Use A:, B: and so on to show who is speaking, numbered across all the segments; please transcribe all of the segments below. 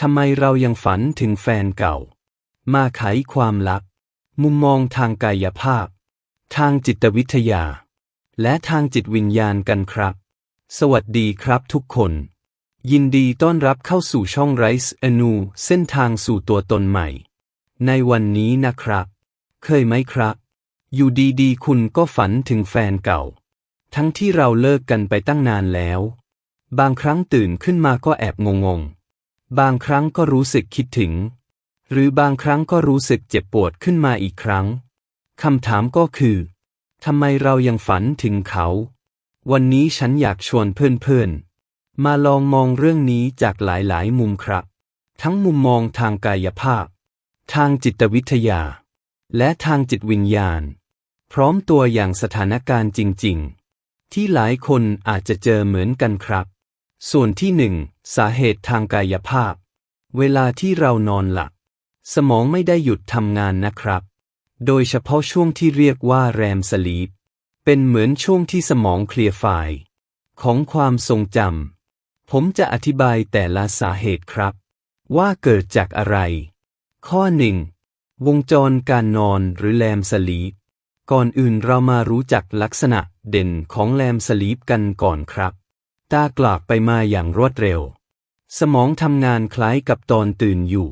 A: ทำไมเรายังฝันถึงแฟนเก่า มาไขความลับ มุมมองทางกายภาพ ทางจิตวิทยา และทางจิตวิญญาณกันครับ สวัสดีครับทุกคน ยินดีต้อนรับเข้าสู่ช่องไรส์อนูเส้นทางสู่ตัวตนใหม่ ในวันนี้นะครับ เคยไหมครับ อยู่ดีๆ คุณก็ฝันถึงแฟนเก่า ทั้งที่เราเลิกกันไปตั้งนานแล้ว บางครั้งตื่นขึ้นมาก็แอบงงๆ บางครั้งก็รู้สึกคิดถึง หรือบางครั้งก็รู้สึกเจ็บปวดขึ้นมาอีกครั้งคำถามก็คือทำไมเรายังฝันถึงเขา วันนี้ฉันอยากชวนเพื่อนๆ มาลองมองเรื่องนี้จากหลายๆ มุมครับ ทั้งมุมมองทางกายภาพ ทางจิตวิทยา และทางจิตวิญญาณ พร้อมตัวอย่างสถานการณ์จริง ๆ ที่หลายคนอาจจะเจอเหมือนกันครับ ส่วนที่หนึ่งสาเหตุทางกายภาพ เวลาที่เรานอนหลับ สมองไม่ได้หยุดทำงานนะครับ โดยเฉพาะช่วงที่เรียกว่าแรมสลีป เป็นเหมือนช่วงที่สมองเคลียร์ไฟล์ของความทรงจำ ผมจะอธิบายแต่ละสาเหตุครับ ว่าเกิดจากอะไร ข้อหนึ่งวงจรการนอนหรือแรมสลีป ก่อนอื่นเรามารู้จักลักษณะเด่นของแรมสลีปกันก่อนครับ ตากลากไปมาอย่างรวดเร็ว สมองทำงานคล้ายกับตอนตื่นอยู่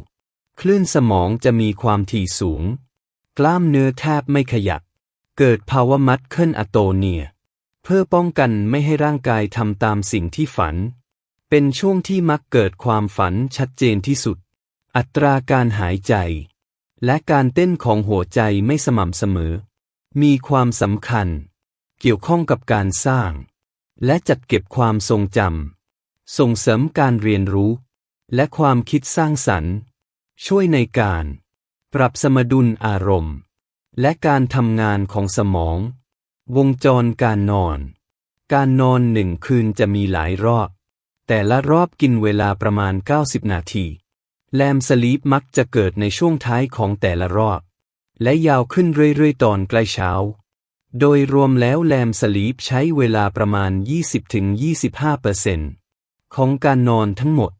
A: คลื่นสมองจะมีความถี่สูง กล้ามเนื้อแทบไม่ขยับ เกิดภาวะมัดเคิลอะโตเนีย เพื่อป้องกันไม่ให้ร่างกายทำตามสิ่งที่ฝัน เป็นช่วงที่มักเกิดความฝันชัดเจนที่สุด อัตราการหายใจ และการเต้นของหัวใจไม่สม่ำเสมอ มีความสำคัญ เกี่ยวข้องกับการสร้าง และจัดเก็บความทรงจำ ส่งเสริมการเรียนรู้ และความคิดสร้างสรรค์ ช่วยในการ ปรับสมดุลอารมณ์ และการทำงานของสมอง วงจรการนอน การนอนหนึ่งคืนจะมีหลายรอบ แต่ละรอบกินเวลาประมาณ 90 นาที แลมสลีปมักจะเกิดในช่วงท้ายของแต่ละรอบ และยาวขึ้นเรื่อยๆ ตอนใกล้เช้า โดยรวมแล้วแลมสลีปใช้เวลาประมาณ 20-25%ของการนอนทั้งหมด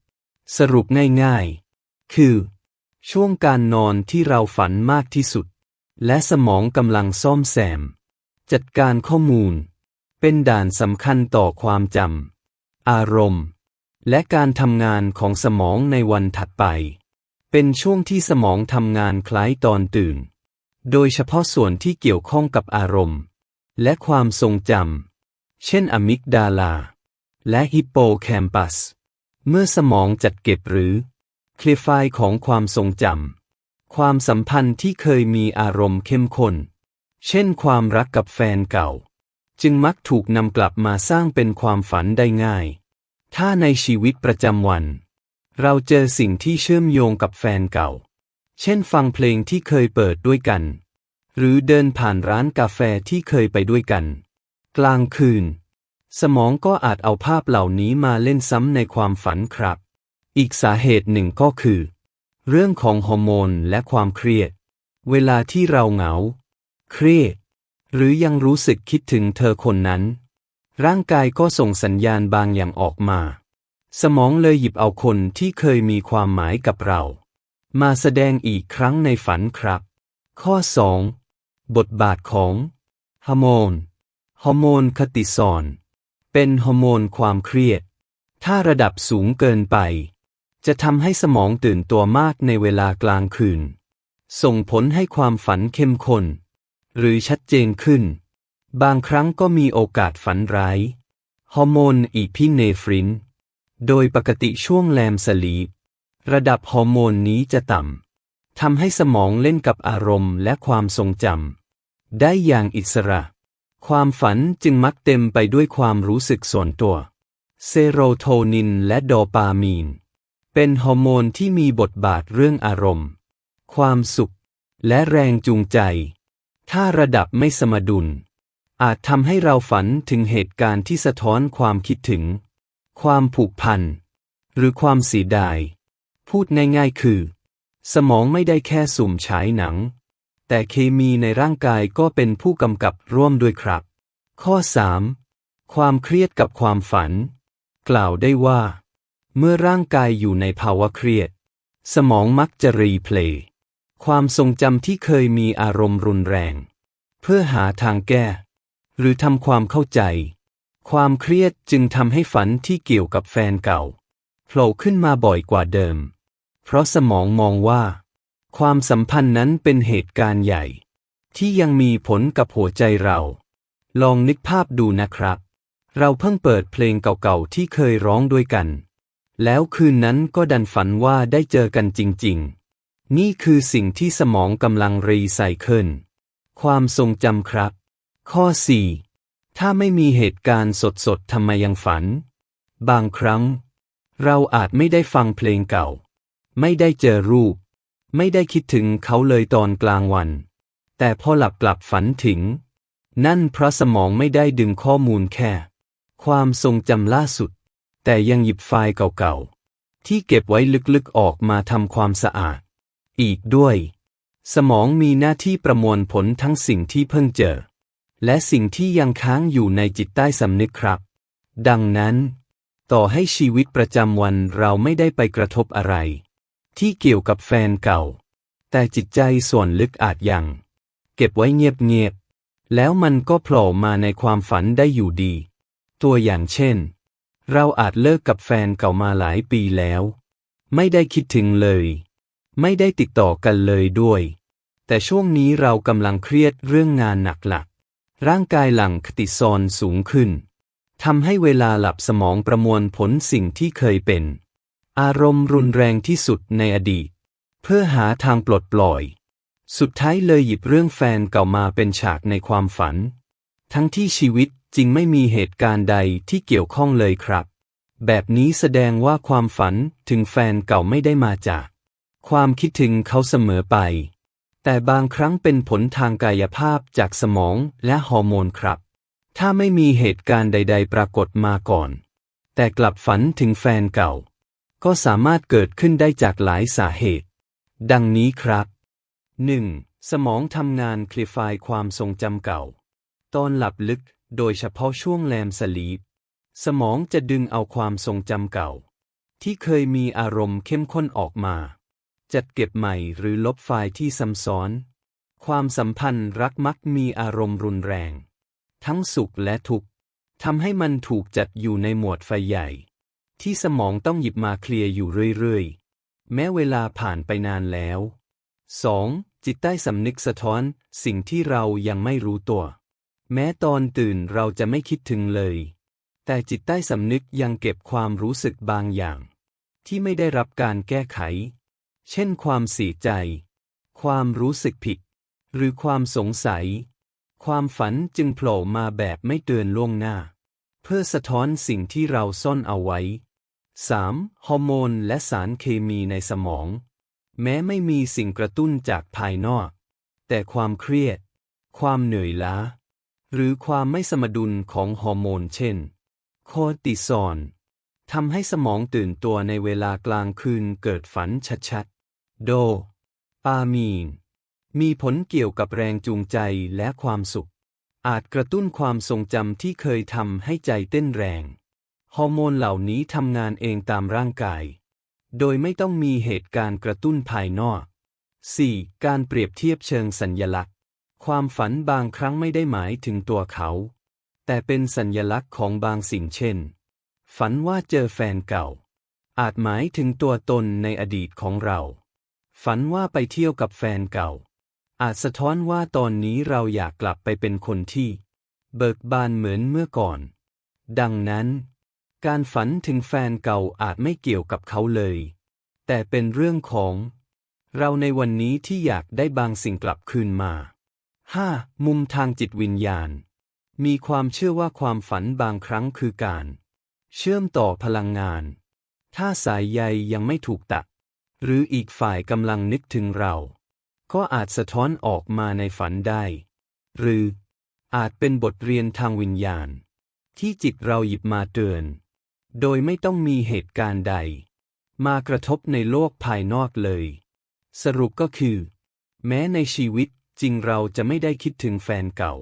A: สรุปง่ายๆ คือ ช่วงการนอนที่เราฝันมากที่สุด และสมองกำลังซ่อมแซม จัดการข้อมูล เป็นด่านสำคัญต่อความจำอารมณ์ และการทำงานของสมองในวันถัดไป เป็นช่วงที่สมองทำงานคล้ายตอนตื่น โดยเฉพาะส่วนที่เกี่ยวข้องกับอารมณ์ และความทรงจำ เช่นอะมิกดาลา และฮิปโปแคมปัส เมื่อสมองจัดเก็บหรือเคลีฟล์ของความทรงจำ ความสัมพันธ์ที่เคยมีอารมณ์เข้มข้น เช่นความรักกับแฟนเก่า จึงมักถูกนำกลับมาสร้างเป็นความฝันได้ง่าย ถ้าในชีวิตประจำวัน เราเจอสิ่งที่เชื่อมโยงกับแฟนเก่า เช่นฟังเพลงที่เคยเปิดด้วยกัน หรือเดินผ่านร้านกาแฟที่เคยไปด้วยกัน กลางคืน สมองก็อาจเอาภาพเหล่านี้มาเล่นซ้ำในความฝันครับ อีกสาเหตุหนึ่งก็คือ เรื่องของฮอร์โมนและความเครียด เวลาที่เราเหงา เครียด หรือยังรู้สึกคิดถึงเธอคนนั้น ร่างกายก็ส่งสัญญาณบางอย่างออกมา สมองเลยหยิบเอาคนที่เคยมีความหมายกับเรา มาแสดงอีกครั้งในฝันครับ ข้อ 2. บทบาทของฮอร์โมน ฮอร์โมนคติซอน เป็นฮอร์โมนความเครียด ถ้าระดับสูงเกินไป จะทำให้สมองตื่นตัวมากในเวลากลางคืน ส่งผลให้ความฝันเข้มข้น หรือชัดเจนขึ้น บางครั้งก็มีโอกาสฝันร้าย ฮอร์โมนอีพิเนฟริน โดยปกติช่วงแรมสลีป ระดับฮอร์โมนนี้จะต่ำทำให้สมองเล่นกับอารมณ์และความทรงจำได้อย่างอิสระ ความฝันจึงมักเต็มไปด้วยความรู้สึกส่วนตัว เซโรโทนินและโดปามีน เป็นฮอร์โมนที่มีบทบาทเรื่องอารมณ์ ความสุข และแรงจูงใจ ถ้าระดับไม่สมดุล อาจทำให้เราฝันถึงเหตุการณ์ที่สะท้อนความคิดถึง ความผูกพัน หรือความเสียดาย พูดง่ายๆคือ สมองไม่ได้แค่สุ่มฉายหนัง แต่เคมีในร่างกายก็เป็นผู้กำกับร่วมด้วยครับ ข้อ 3. ความเครียดกับความฝัน กล่าวได้ว่า เมื่อร่างกายอยู่ในภาวะเครียด สมองมักจะรีเพลย์ความทรงจำที่เคยมีอารมณ์รุนแรง เพื่อหาทางแก้ หรือทำความเข้าใจ ความเครียดจึงทำให้ฝันที่เกี่ยวกับแฟนเก่าโผล่ขึ้นมาบ่อยกว่าเดิม เพราะสมองมองว่า ความสัมพันธ์นั้นเป็นเหตุการณ์ใหญ่ ที่ยังมีผลกับหัวใจเรา ลองนึกภาพดูนะครับ เราเพิ่งเปิดเพลงเก่าๆที่เคยร้องด้วยกัน แล้วคืนนั้นก็ดันฝันว่าได้เจอกันจริงๆ นี่คือสิ่งที่สมองกำลังรีไซเคิลความทรงจำครับ ข้อ 4 ถ้าไม่มีเหตุการณ์สดๆทำไมยังฝัน บางครั้ง เราอาจไม่ได้ฟังเพลงเก่า ไม่ได้เจอรูป ไม่ได้คิดถึงเขาเลยตอนกลางวัน แต่พอหลับกลับฝันถึง นั่นเพราะสมองไม่ได้ดึงข้อมูลแค่ ความทรงจำล่าสุด แต่ยังหยิบไฟล์เก่าๆ ที่เก็บไว้ลึกๆออกมาทำความสะอาด อีกด้วย สมองมีหน้าที่ประมวลผลทั้งสิ่งที่เพิ่งเจอ และสิ่งที่ยังค้างอยู่ในจิตใต้สำนึกครับ ดังนั้น ต่อให้ชีวิตประจำวันเราไม่ได้ไปกระทบอะไร ที่เกี่ยวกับแฟนเก่า แต่จิตใจส่วนลึกอาจยัง เก็บไว้เงียบๆ แล้วมันก็โผล่มาในความฝันได้อยู่ดี ตัวอย่างเช่น เราอาจเลิกกับแฟนเก่ามาหลายปีแล้ว ไม่ได้คิดถึงเลย ไม่ได้ติดต่อกันเลยด้วย แต่ช่วงนี้เรากำลังเครียดเรื่องงานหนักหลักร่างกายหลั่งคติซอนสูงขึ้นทำให้เวลาหลับสมองประมวลผลสิ่งที่เคยเป็น อารมณ์รุนแรงที่สุดในอดีต เพื่อหาทางปลดปล่อย สุดท้ายเลยหยิบเรื่องแฟนเก่ามาเป็นฉากในความฝัน ทั้งที่ชีวิตจริงไม่มีเหตุการณ์ใดที่เกี่ยวข้องเลยครับ แบบนี้แสดงว่าความฝันถึงแฟนเก่าไม่ได้มาจาก ความคิดถึงเขาเสมอไป แต่บางครั้งเป็นผลทางกายภาพจากสมองและฮอร์โมนครับ ถ้าไม่มีเหตุการณ์ใด ๆ ปรากฏมาก่อน แต่กลับฝันถึงแฟนเก่า ก็สามารถเกิดขึ้นได้จากหลายสาเหตุ ดังนี้ครับ 1. สมองทำงานคลีฟายความทรงจำเก่า ตอนหลับลึก โดยเฉพาะช่วงแรมสลีป สมองจะดึงเอาความทรงจำเก่า ที่เคยมีอารมณ์เข้มข้นออกมา จัดเก็บใหม่หรือลบไฟล์ที่ซ้ำซ้อน ความสัมพันธ์รักมักมีอารมณ์รุนแรง ทั้งสุขและทุกข์ทำให้มันถูกจัดอยู่ในหมวดไฟใหญ่ ที่สมองต้องหยิบมาเคลียร์อยู่เรื่อยๆ แม้เวลาผ่านไปนานแล้ว 2. จิตใต้สำนึกสะท้อนสิ่งที่เรายังไม่รู้ตัว แม้ตอนตื่นเราจะไม่คิดถึงเลย แต่จิตใต้สำนึกยังเก็บความรู้สึกบางอย่าง ที่ไม่ได้รับการแก้ไข เช่นความเสียใจ ความรู้สึกผิด หรือความสงสัย ความฝันจึงโผล่มาแบบไม่เตือนล่วงหน้า เพื่อสะท้อนสิ่งที่เราซ่อนเอาไว้ 3. ฮอร์โมนและสารเคมีในสมอง แม้ไม่มีสิ่งกระตุ้นจากภายนอก แต่ความเครียด ความเหนื่อยล้า หรือความไม่สมดุลของฮอร์โมนเช่น โคอติซอลทำให้สมองตื่นตัวในเวลากลางคืนเกิดฝันชัดๆ โด ปามีน มีผลเกี่ยวกับแรงจูงใจและความสุข อาจกระตุ้นความทรงจำที่เคยทำให้ใจเต้นแรง ฮอร์โมนเหล่านี้ทำงานเองตามร่างกาย โดยไม่ต้องมีเหตุการณ์กระตุ้นภายนอก 4. การเปรียบเทียบเชิงสัญญลักษณ์ ความฝันบางครั้งไม่ได้หมายถึงตัวเขา แต่เป็นสัญญลักษณ์ของบางสิ่งเช่น ฝันว่าเจอแฟนเก่า อาจหมายถึงตัวตนในอดีตของเรา ฝันว่าไปเที่ยวกับแฟนเก่า อาจสะท้อนว่าตอนนี้เราอยากกลับไปเป็นคนที่ เบิกบานเหมือนเมื่อก่อน ดังนั้น การฝันถึงแฟนเก่าอาจไม่เกี่ยวกับเขาเลย แต่เป็นเรื่องของ เราในวันนี้ที่อยากได้บางสิ่งกลับคืนมา 5. มุมทางจิตวิญญาณ มีความเชื่อว่าความฝันบางครั้งคือการ เชื่อมต่อพลังงาน ถ้าสายใยยังไม่ถูกตัด หรืออีกฝ่ายกำลังนึกถึงเรา ก็อาจสะท้อนออกมาในฝันได้ หรืออาจเป็นบทเรียนทางวิญญาณ ที่จิตเราหยิบมาเตือน โดยไม่ต้องมีเหตุการณ์ใด มากระทบในโลกภายนอกเลย สรุปก็คือ แม้ในชีวิตจริงเราจะไม่ได้คิดถึงแฟนเก่า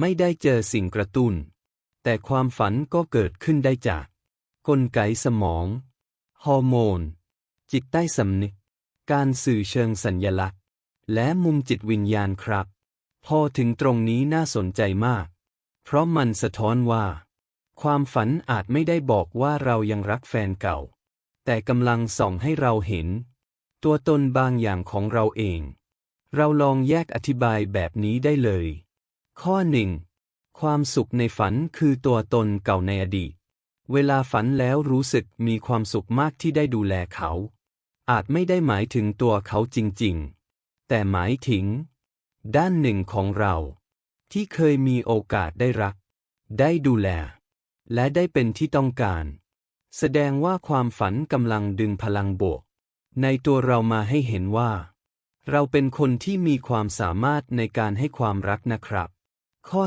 A: ไม่ได้เจอสิ่งกระตุ้น แต่ความฝันก็เกิดขึ้นได้จาก กลไกสมอง ฮอร์โมน จิตใต้สำนึก การสื่อเชิงสัญญลักษณ์ และมุมจิตวิญญาณครับ พอถึงตรงนี้น่าสนใจมาก เพราะมันสะท้อนว่า ความฝันอาจไม่ได้บอกว่าเรายังรักแฟนเก่า แต่กำลังส่องให้เราเห็น ตัวตนบางอย่างของเราเอง เราลองแยกอธิบายแบบนี้ได้เลย ข้อหนึ่งความสุขในฝันคือตัวตนเก่าในอดีต เวลาฝันแล้วรู้สึกมีความสุขมากที่ได้ดูแลเขา อาจไม่ได้หมายถึงตัวเขาจริงๆ แต่หมายถึง ด้านหนึ่งของเราที่เคยมีโอกาสได้รัก ได้ดูแล และได้เป็นที่ต้องการ แสดงว่าความฝันกำลังดึงพลังบวก ในตัวเรามาให้เห็นว่า เราเป็นคนที่มีความสามารถในการให้ความรักนะครับ ข้อ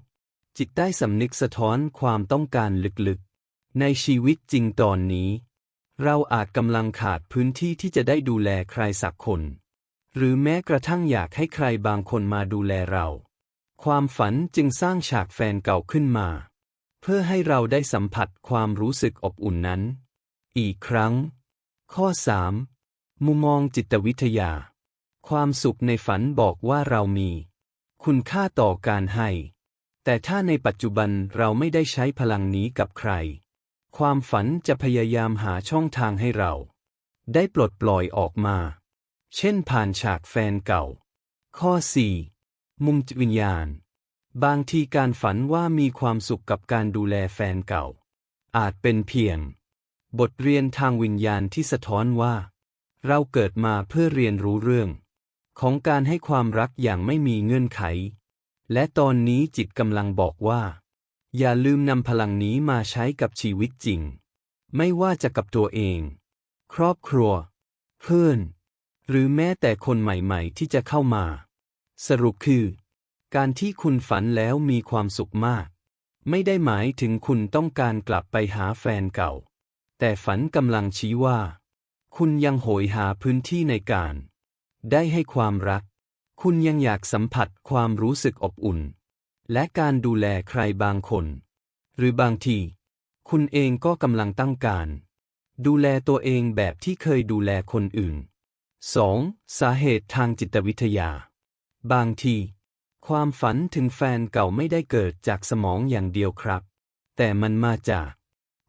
A: 2. จิตใต้สำนึกสะท้อนความต้องการลึกๆ ในชีวิตจริงตอนนี้ เราอาจกำลังขาดพื้นที่ที่จะได้ดูแลใครสักคน หรือแม้กระทั่งอยากให้ใครบางคนมาดูแลเรา ความฝันจึงสร้างฉากแฟนเก่าขึ้นมา เพื่อให้เราได้สัมผัสความรู้สึกอบอุ่นนั้น อีกครั้ง ข้อ 3. มุมมองจิตวิทยา ความสุขในฝันบอกว่าเรามี คุณค่าต่อการให้ แต่ถ้าในปัจจุบันเราไม่ได้ใช้พลังนี้กับใคร ความฝันจะพยายามหาช่องทางให้เรา ได้ปลดปล่อยออกมา เช่นผ่านฉากแฟนเก่า ข้อ 4. มุมจิตวิญญาณ บางทีการฝันว่ามีความสุขกับการดูแลแฟนเก่า อาจเป็นเพียง บทเรียนทางวิญญาณที่สะท้อนว่า เราเกิดมาเพื่อเรียนรู้เรื่อง ของการให้ความรักอย่างไม่มีเงื่อนไข และตอนนี้จิตกำลังบอกว่า อย่าลืมนำพลังนี้มาใช้กับชีวิตจริง ไม่ว่าจะกับตัวเอง ครอบครัว เพื่อน หรือแม้แต่คนใหม่ๆ ที่จะเข้ามา สรุปคือ การที่คุณฝันแล้วมีความสุขมาก ไม่ได้หมายถึงคุณต้องการกลับไปหาแฟนเก่า แต่ฝันกำลังชี้ว่า คุณยังโหยหาพื้นที่ในการ ได้ให้ความรัก คุณยังอยากสัมผัสความรู้สึกอบอุ่น และการดูแลใครบางคน หรือบางที คุณเองก็กำลังตั้งการ ดูแลตัวเองแบบที่เคยดูแลคนอื่น 2. สาเหตุทางจิตวิทยา บางที ความฝันถึงแฟนเก่าไม่ได้เกิดจากสมองอย่างเดียวครับ แต่มันมาจาก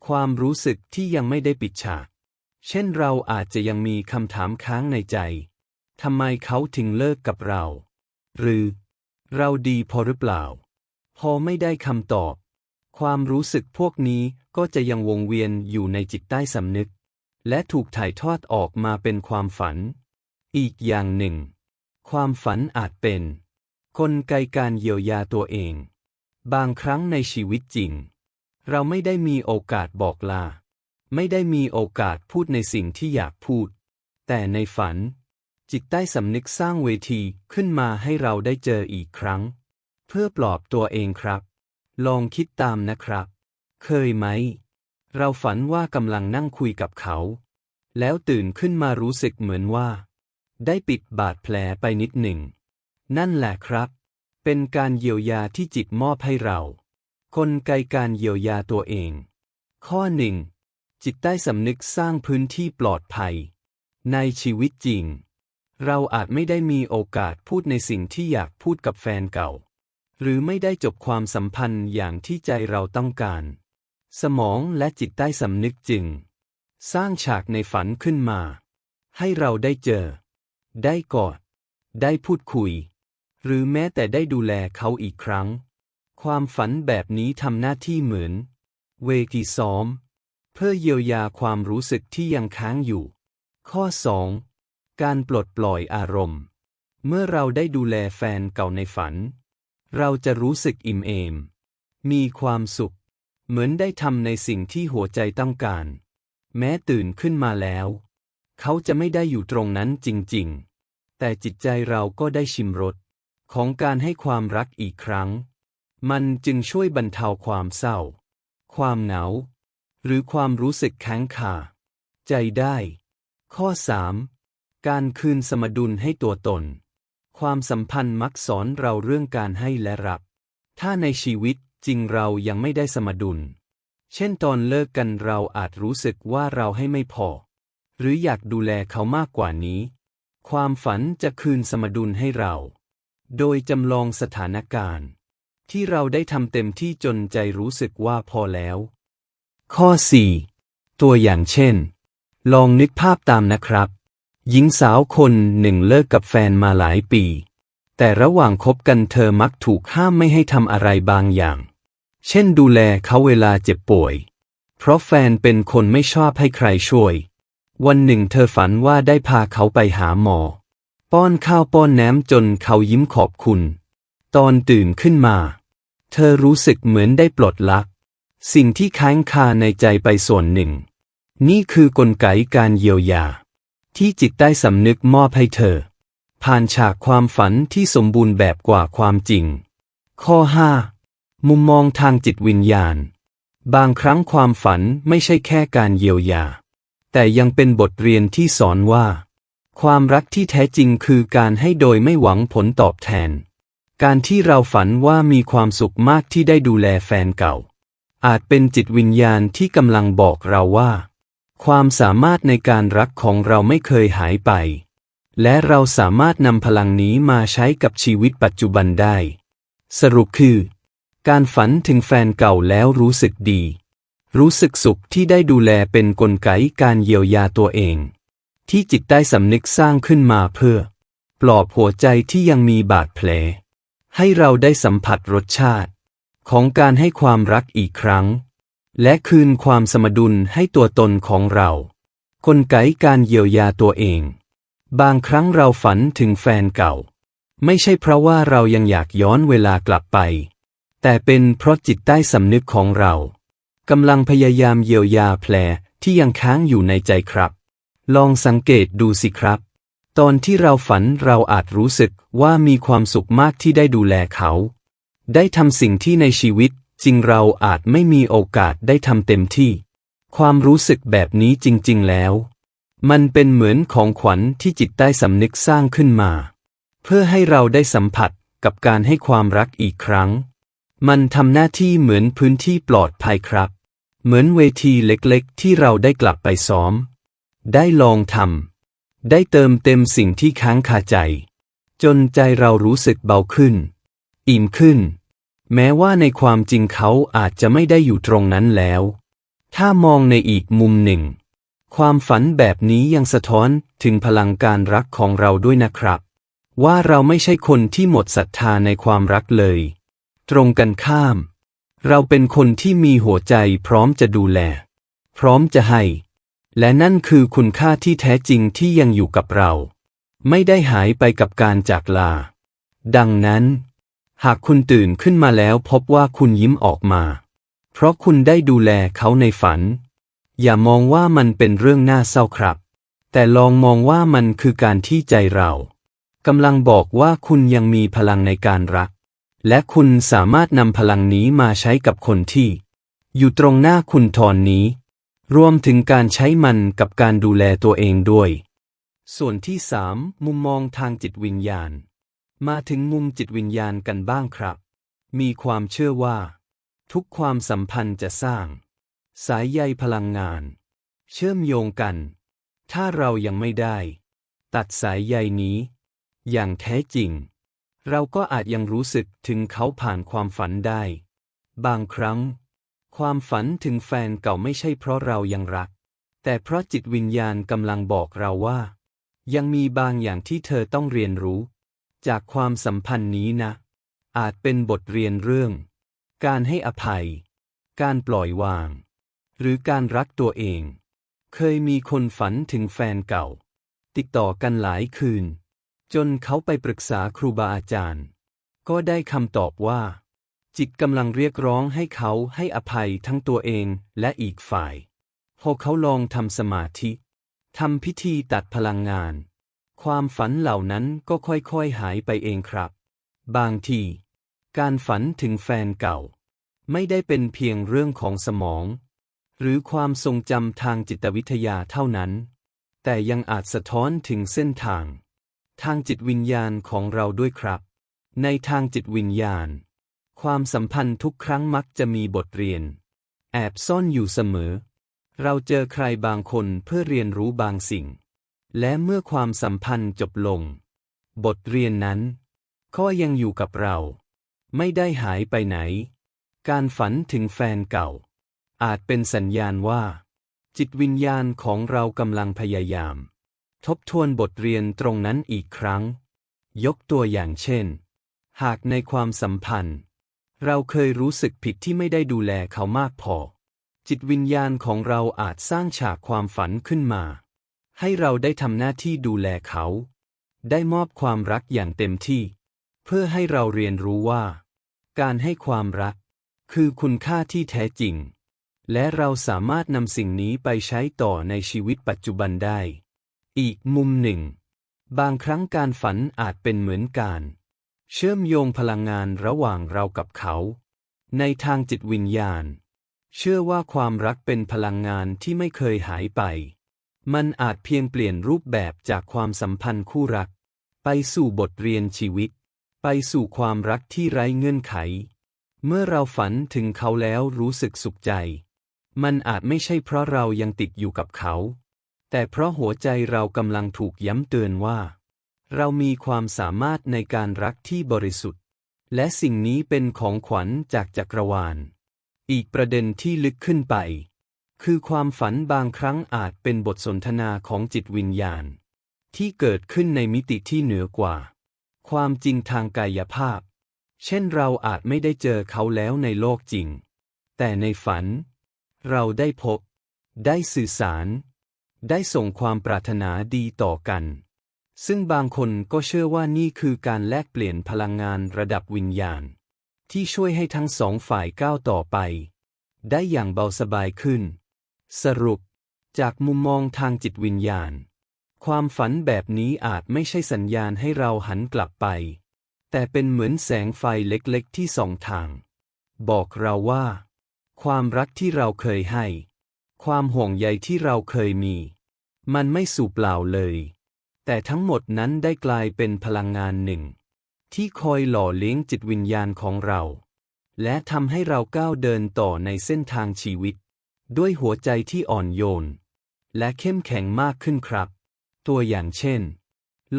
A: ความรู้สึกที่ยังไม่ได้ปิดฉาก เช่นเราอาจจะยังมีคำถามค้างในใจทำไมเขาถึงเลิกกับเรา หรือ เราดีพอหรือเปล่า พอไม่ได้คำตอบ ความรู้สึกพวกนี้ก็จะยังวงเวียนอยู่ในจิตใต้สำนึก และถูกถ่ายทอดออกมาเป็นความฝัน อีกอย่างหนึ่ง ความฝันอาจเป็นกลไกการเยียวยาตัวเอง บางครั้งในชีวิตจริง เราไม่ได้มีโอกาสบอกลา ไม่ได้มีโอกาสพูดในสิ่งที่อยากพูด แต่ในฝัน จิตใต้สำนึกสร้างเวทีขึ้นมาให้เราได้เจออีกครั้ง เพื่อปลอบตัวเองครับ ลองคิดตามนะครับ เคยไหม เราฝันว่ากำลังนั่งคุยกับเขา แล้วตื่นขึ้นมารู้สึกเหมือนว่า ได้ปิดบาดแผลไปนิดหนึ่ง นั่นแหละครับ เป็นการเยียวยาที่จิตมอบให้เรากลไกการเยียวยาตัวเอง ข้อหนึ่งจิตใต้สำนึกสร้างพื้นที่ปลอดภัย ในชีวิตจริง เราอาจไม่ได้มีโอกาสพูดในสิ่งที่อยากพูดกับแฟนเก่า หรือไม่ได้จบความสัมพันธ์อย่างที่ใจเราต้องการ สมองและจิตใต้สำนึกจึง สร้างฉากในฝันขึ้นมา ให้เราได้เจอ ได้กอด ได้พูดคุย หรือแม้แต่ได้ดูแลเขาอีกครั้ง ความฝันแบบนี้ทำหน้าที่เหมือน เวทีซ้อม เพื่อเยียวยาความรู้สึกที่ยังค้างอยู่ ข้อ 2. การปลดปล่อยอารมณ์ เมื่อเราได้ดูแลแฟนเก่าในฝัน เราจะรู้สึกอิ่มเอม มีความสุข เหมือนได้ทำในสิ่งที่หัวใจต้องการ แม้ตื่นขึ้นมาแล้ว เขาจะไม่ได้อยู่ตรงนั้นจริง ๆ แต่จิตใจเราก็ได้ชิมรสของการให้ความรักอีกครั้ง มันจึงช่วยบรรเทาความเศร้า ความเหงา หรือความรู้สึกแข็งขาใจได้ ข้อ 3. การคืนสมดุลให้ตัวตน ความสัมพันธ์มักสอนเราเรื่องการให้และรับ ถ้าในชีวิต จริงเรายังไม่ได้สมดุล เช่นตอนเลิกกันเราอาจรู้สึกว่าเราให้ไม่พอ หรืออยากดูแลเขามากกว่านี้ ความฝันจะคืนสมดุลให้เรา โดยจำลองสถานการณ์ ที่เราได้ทำเต็มที่จนใจรู้สึกว่าพอแล้ว ข้อ 4 ตัวอย่างเช่น ลองนึกภาพตามนะครับ หญิงสาวคนหนึ่งเลิกกับแฟนมาหลายปี แต่ระหว่างคบกันเธอมักถูกห้ามไม่ให้ทำอะไรบางอย่าง เช่นดูแลเขาเวลาเจ็บป่วย เพราะแฟนเป็นคนไม่ชอบให้ใครช่วย วันหนึ่งเธอฝันว่าได้พาเขาไปหาหมอ ป้อนข้าวป้อนน้ำจนเขายิ้มขอบคุณ ตอนตื่นขึ้นมา เธอรู้สึกเหมือนได้ปลดลักสิ่งที่ค้างคาในใจไปส่วนหนึ่ง นี่คือกลไกการเยียวยา ที่จิตใต้สำนึกมอบให้เธอ ผ่านฉากความฝันที่สมบูรณ์แบบกว่าความจริง ข้อ 5 มุมมองทางจิตวิญญาณ บางครั้งความฝันไม่ใช่แค่การเยียวยา แต่ยังเป็นบทเรียนที่สอนว่า ความรักที่แท้จริงคือการให้โดยไม่หวังผลตอบแทน การที่เราฝันว่ามีความสุขมากที่ได้ดูแลแฟนเก่า อาจเป็นจิตวิญญาณที่กำลังบอกเราว่า ความสามารถในการรักของเราไม่เคยหายไป และเราสามารถนำพลังนี้มาใช้กับชีวิตปัจจุบันได้ สรุปคือ การฝันถึงแฟนเก่าแล้วรู้สึกดี รู้สึกสุขที่ได้ดูแลเป็นกลไกการเยียวยาตัวเอง ที่จิตใต้สำนึกสร้างขึ้นมาเพื่อ ปลอบหัวใจที่ยังมีบาดแผล ให้เราได้สัมผัสรสชาติ ของการให้ความรักอีกครั้ง และคืนความสมดุลให้ตัวตนของเรา กลไกการเยียวยาตัวเอง บางครั้งเราฝันถึงแฟนเก่า ไม่ใช่เพราะว่าเรายังอยากย้อนเวลากลับไป แต่เป็นเพราะจิตใต้สำนึกของเรากำลังพยายามเยียวยาแผลที่ยังค้างอยู่ในใจครับ ลองสังเกตดูสิครับ ตอนที่เราฝันเราอาจรู้สึกว่ามีความสุขมากที่ได้ดูแลเขา ได้ทำสิ่งที่ในชีวิตจริงเราอาจไม่มีโอกาสได้ทำเต็มที่ ความรู้สึกแบบนี้จริง ๆ แล้ว มันเป็นเหมือนของขวัญที่จิตใต้สำนึกสร้างขึ้นมา เพื่อให้เราได้สัมผัสกับการให้ความรักอีกครั้ง มันทำหน้าที่เหมือนพื้นที่ปลอดภัยครับ เหมือนเวทีเล็กๆ ที่เราได้กลับไปซ้อม ได้ลองทำได้เติมเต็มสิ่งที่ค้างคาใจ จนใจเรารู้สึกเบาขึ้น อิ่มขึ้น แม้ว่าในความจริงเขาอาจจะไม่ได้อยู่ตรงนั้นแล้ว ถ้ามองในอีกมุมหนึ่ง ความฝันแบบนี้ยังสะท้อนถึงพลังการรักของเราด้วยนะครับ ว่าเราไม่ใช่คนที่หมดศรัทธาในความรักเลย ตรงกันข้าม เราเป็นคนที่มีหัวใจพร้อมจะดูแล พร้อมจะให้ และนั่นคือคุณค่าที่แท้จริงที่ยังอยู่กับเรา ไม่ได้หายไปกับการจากลา ดังนั้น หากคุณตื่นขึ้นมาแล้วพบว่าคุณยิ้มออกมา เพราะคุณได้ดูแลเขาในฝัน อย่ามองว่ามันเป็นเรื่องน่าเศร้าครับ แต่ลองมองว่ามันคือการที่ใจเรากำลังบอกว่าคุณยังมีพลังในการรัก และคุณสามารถนำพลังนี้มาใช้กับคนที่ อยู่ตรงหน้าคุณทอนนี้ รวมถึงการใช้มันกับการดูแลตัวเองด้วย ส่วนที่สามมุมมองทางจิตวิญญาณ มาถึงมุมจิตวิญญาณกันบ้างครับ มีความเชื่อว่า ทุกความสัมพันธ์จะสร้าง สายใยพลังงาน เชื่อมโยงกัน ถ้าเรายังไม่ได้ ตัดสายใยนี้ อย่างแท้จริง เราก็อาจยังรู้สึกถึงเขาผ่านความฝันได้ บางครั้ง ความฝันถึงแฟนเก่าไม่ใช่เพราะเรายังรัก แต่เพราะจิตวิญญาณกำลังบอกเราว่า ยังมีบางอย่างที่เธอต้องเรียนรู้ จากความสัมพันธ์นี้นะ อาจเป็นบทเรียนเรื่อง การให้อภัย การปล่อยวาง หรือการรักตัวเอง เคยมีคนฝันถึงแฟนเก่า ติดต่อกันหลายคืน จนเขาไปปรึกษาครูบาอาจารย์ ก็ได้คำตอบว่า จิตกำลังเรียกร้องให้เขาให้อภัยทั้งตัวเองและอีกฝ่าย พอเขาลองทำสมาธิทำพิธีตัดพลังงาน ความฝันเหล่านั้นก็ค่อยๆหายไปเองครับ บางที การฝันถึงแฟนเก่า ไม่ได้เป็นเพียงเรื่องของสมอง หรือความทรงจำทางจิตวิทยาเท่านั้น แต่ยังอาจสะท้อนถึงเส้นทาง ทางจิตวิญญาณของเราด้วยครับ ในทางจิตวิญญาณ ความสัมพันธ์ทุกครั้งมักจะมีบทเรียน แอบซ่อนอยู่เสมอ เราเจอใครบางคนเพื่อเรียนรู้บางสิ่ง และเมื่อความสัมพันธ์จบลง บทเรียนนั้น ก็ยังอยู่กับเรา ไม่ได้หายไปไหน การฝันถึงแฟนเก่า อาจเป็นสัญญาณว่า จิตวิญญาณของเรากำลังพยายาม ทบทวนบทเรียนตรงนั้นอีกครั้ง ยกตัวอย่างเช่น หากในความสัมพันธ์ เราเคยรู้สึกผิดที่ไม่ได้ดูแลเขามากพอ จิตวิญญาณของเราอาจสร้างฉากความฝันขึ้นมา ให้เราได้ทำหน้าที่ดูแลเขา ได้มอบความรักอย่างเต็มที่ เพื่อให้เราเรียนรู้ว่า การให้ความรัก คือคุณค่าที่แท้จริง และเราสามารถนำสิ่งนี้ไปใช้ต่อในชีวิตปัจจุบันได้ อีกมุมหนึ่ง บางครั้งการฝันอาจเป็นเหมือนการ เชื่อมโยงพลังงานระหว่างเรากับเขา ในทางจิตวิญญาณ เชื่อว่าความรักเป็นพลังงานที่ไม่เคยหายไป มันอาจเพียงเปลี่ยนรูปแบบจากความสัมพันธ์คู่รัก ไปสู่บทเรียนชีวิต ไปสู่ความรักที่ไร้เงื่อนไข เมื่อเราฝันถึงเขาแล้วรู้สึกสุขใจ มันอาจไม่ใช่เพราะเรายังติดอยู่กับเขา แต่เพราะหัวใจเรากำลังถูกย้ำเตือนว่า เรามีความสามารถในการรักที่บริสุทธิ์ และสิ่งนี้เป็นของขวัญจากจักรวาล อีกประเด็นที่ลึกขึ้นไป คือความฝันบางครั้งอาจเป็นบทสนทนาของจิตวิญญาณ ที่เกิดขึ้นในมิติที่เหนือกว่า ความจริงทางกายภาพ เช่นเราอาจไม่ได้เจอเขาแล้วในโลกจริง แต่ในฝัน เราได้พบ ได้สื่อสาร ได้ส่งความปรารถนาดีต่อกัน ซึ่งบางคนก็เชื่อว่านี่คือการแลกเปลี่ยนพลังงานระดับวิญญาณ ที่ช่วยให้ทั้งสองฝ่ายก้าวต่อไป ได้อย่างเบาสบายขึ้น สรุป จากมุมมองทางจิตวิญญาณ ความฝันแบบนี้อาจไม่ใช่สัญญาณให้เราหันกลับไป แต่เป็นเหมือนแสงไฟเล็กๆที่สองทาง บอกเราว่า ความรักที่เราเคยให้ ความห่วงใยที่เราเคยมี มันไม่สูญเปล่าเลย แต่ทั้งหมดนั้นได้กลายเป็นพลังงานหนึ่ง ที่คอยหล่อเลี้ยงจิตวิญญาณของเรา และทำให้เราก้าวเดินต่อในเส้นทางชีวิต ด้วยหัวใจที่อ่อนโยน และเข้มแข็งมากขึ้นครับ ตัวอย่างเช่น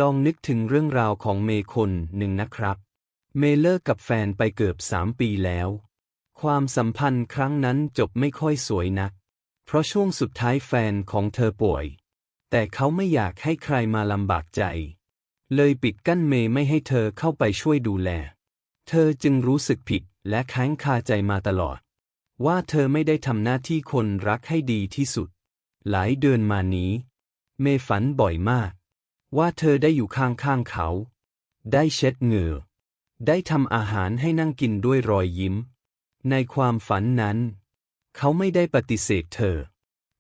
A: ลองนึกถึงเรื่องราวของเมย์คนหนึ่งนะครับ เมย์เลิกกับแฟนไปเกือบสามปีแล้ว ความสัมพันธ์ครั้งนั้นจบไม่ค่อยสวยนัก เพราะช่วงสุดท้ายแฟนของเธอป่วย แต่เขาไม่อยากให้ใครมาลำบากใจ เลยปิดกั้นเมย์ไม่ให้เธอเข้าไปช่วยดูแล เธอจึงรู้สึกผิดและแค้งคาใจมาตลอด ว่าเธอไม่ได้ทำหน้าที่คนรักให้ดีที่สุด หลายเดือนมานี้ เมย์ฝันบ่อยมาก ว่าเธอได้อยู่ข้างๆเขา ได้เช็ดเหงื่อ ได้ทำอาหารให้นั่งกินด้วยรอยยิ้ม ในความฝันนั้น เขาไม่ได้ปฏิเสธเธอ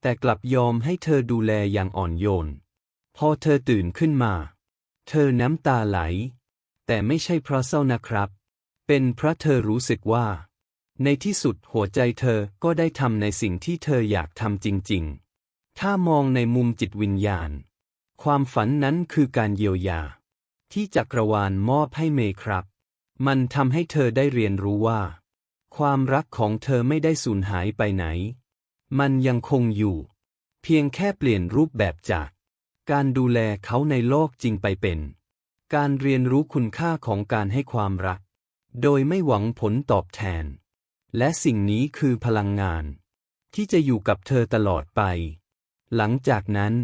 A: แต่กลับยอมให้เธอดูแลอย่างอ่อนโยน พอเธอตื่นขึ้นมา เธอน้ำตาไหล แต่ไม่ใช่เพราะเศร้านะครับ เป็นเพราะเธอรู้สึกว่า ในที่สุดหัวใจเธอก็ได้ทำในสิ่งที่เธออยากทำจริง ๆ ถ้ามองในมุมจิตวิญญาณ ความฝันนั้นคือการเยียวยา ที่จักรวาลมอบให้เมย์ครับ มันทำให้เธอได้เรียนรู้ว่า ความรักของเธอไม่ได้สูญหายไปไหน มันยังคงอยู่ เพียงแค่เปลี่ยนรูปแบบจาก การดูแลเขาในโลกจริงไปเป็น การเรียนรู้คุณค่าของการให้ความรัก โดยไม่หวังผลตอบแทน และสิ่งนี้คือพลังงาน ที่จะอยู่กับเธอตลอดไป หลังจากนั้น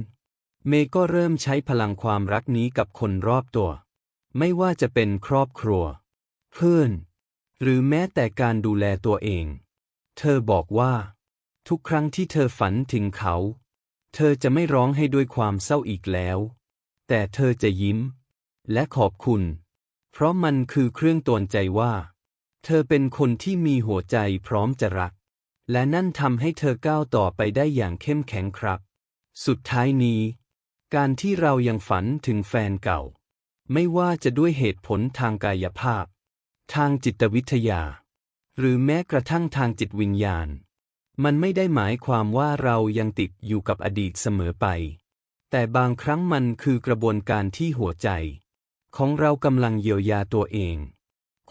A: เมย์ก็เริ่มใช้พลังความรักนี้กับคนรอบตัว ไม่ว่าจะเป็นครอบครัว เพื่อน หรือแม้แต่การดูแลตัวเอง เธอบอกว่า ทุกครั้งที่เธอฝันถึงเขา เธอจะไม่ร้องให้ด้วยความเศร้าอีกแล้ว แต่เธอจะยิ้ม และขอบคุณ เพราะมันคือเครื่องตวนใจว่า เธอเป็นคนที่มีหัวใจพร้อมจะรัก และนั่นทำให้เธอก้าวต่อไปได้อย่างเข้มแข็งครับ สุดท้ายนี้ การที่เรายังฝันถึงแฟนเก่า ไม่ว่าจะด้วยเหตุผลทางกายภาพ ทางจิตวิทยา หรือแม้กระทั่งทางจิตวิญญาณ มันไม่ได้หมายความว่าเรายังติดอยู่กับอดีตเสมอไป แต่บางครั้งมันคือกระบวนการที่หัวใจ ของเรากำลังเยียวยาตัวเอง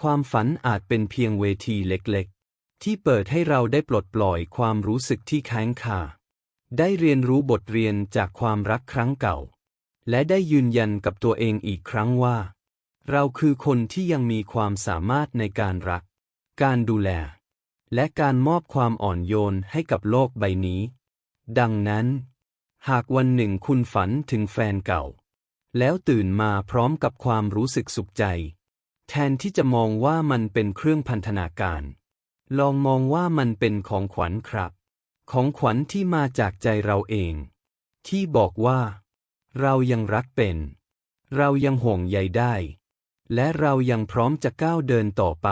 A: ความฝันอาจเป็นเพียงเวทีเล็กๆ ที่เปิดให้เราได้ปลดปล่อยความรู้สึกที่แข็งคาได้เรียนรู้บทเรียนจากความรักครั้งเก่า และได้ยืนยันกับตัวเองอีกครั้งว่า เราคือคนที่ยังมีความสามารถในการรัก การดูแล และการมอบความอ่อนโยนให้กับโลกใบนี้ ดังนั้น หากวันหนึ่งคุณฝันถึงแฟนเก่า แล้วตื่นมาพร้อมกับความรู้สึกสุขใจ แทนที่จะมองว่ามันเป็นเครื่องพันธนาการ ลองมองว่ามันเป็นของขวัญครับ ของขวัญที่มาจากใจเราเอง ที่บอกว่า เรายังรักเป็น เรายังห่วงใยได้ และเรายังพร้อมจะก้าวเดินต่อไป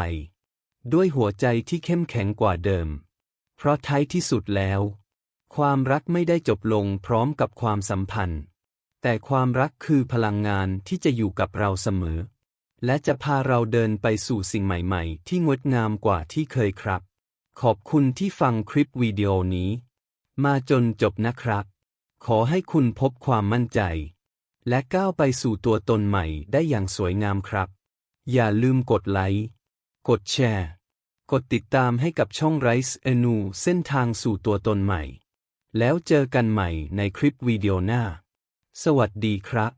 A: ด้วยหัวใจที่เข้มแข็งกว่าเดิม เพราะท้ายที่สุดแล้ว ความรักไม่ได้จบลงพร้อมกับความสัมพันธ์ แต่ความรักคือพลังงานที่จะอยู่กับเราเสมอ และจะพาเราเดินไปสู่สิ่งใหม่ ๆ ที่งดงามกว่าที่เคยครับ ขอบคุณที่ฟังคลิปวิดีโอนี้ มาจนจบนะครับ ขอให้คุณพบความมั่นใจ และก้าวไปสู่ตัวตนใหม่ได้อย่างสวยงามครับ อย่าลืมกดไลค์ กดแชร์ กดติดตามให้กับช่องไรซ์เอนูเส้นทางสู่ตัวตนใหม่ แล้วเจอกันใหม่ในคลิปวิดีโอหน้า สวัสดีครับ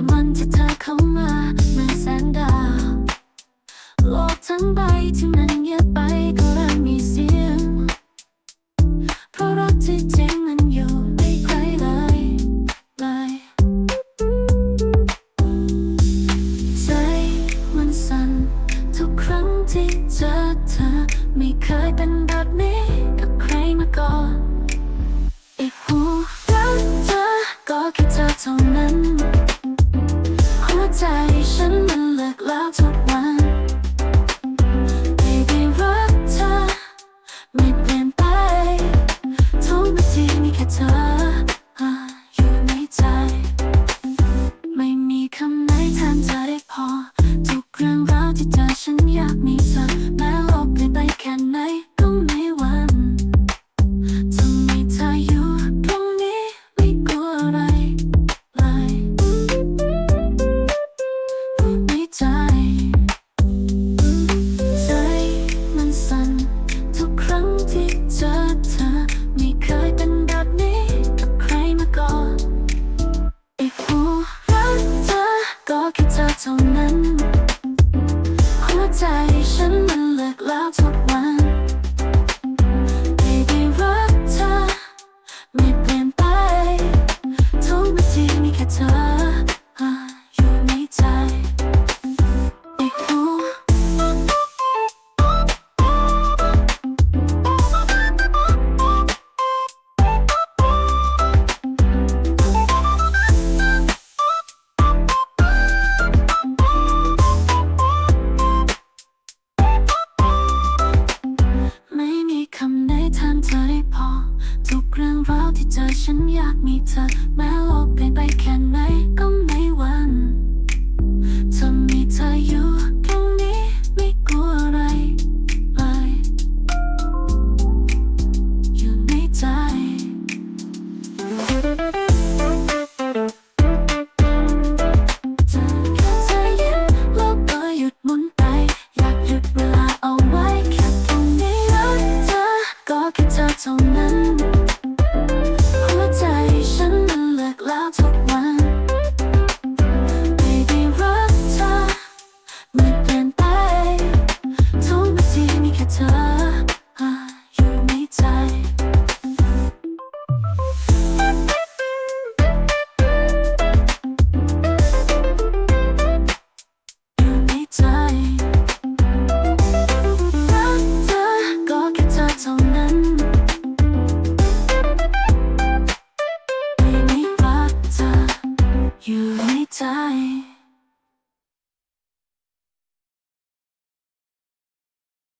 B: จนวันที่เธอเข้ามาเหมือนแสงดาวโลกทั้งใบที่มันเงียบไปก็เริ่มมีเสียง เพราะรักที่จริงมันอยู่ไม่ไกลเลยเลยใจมันสั่นทุกครั้งที่เจอเธอไม่เคยเป็น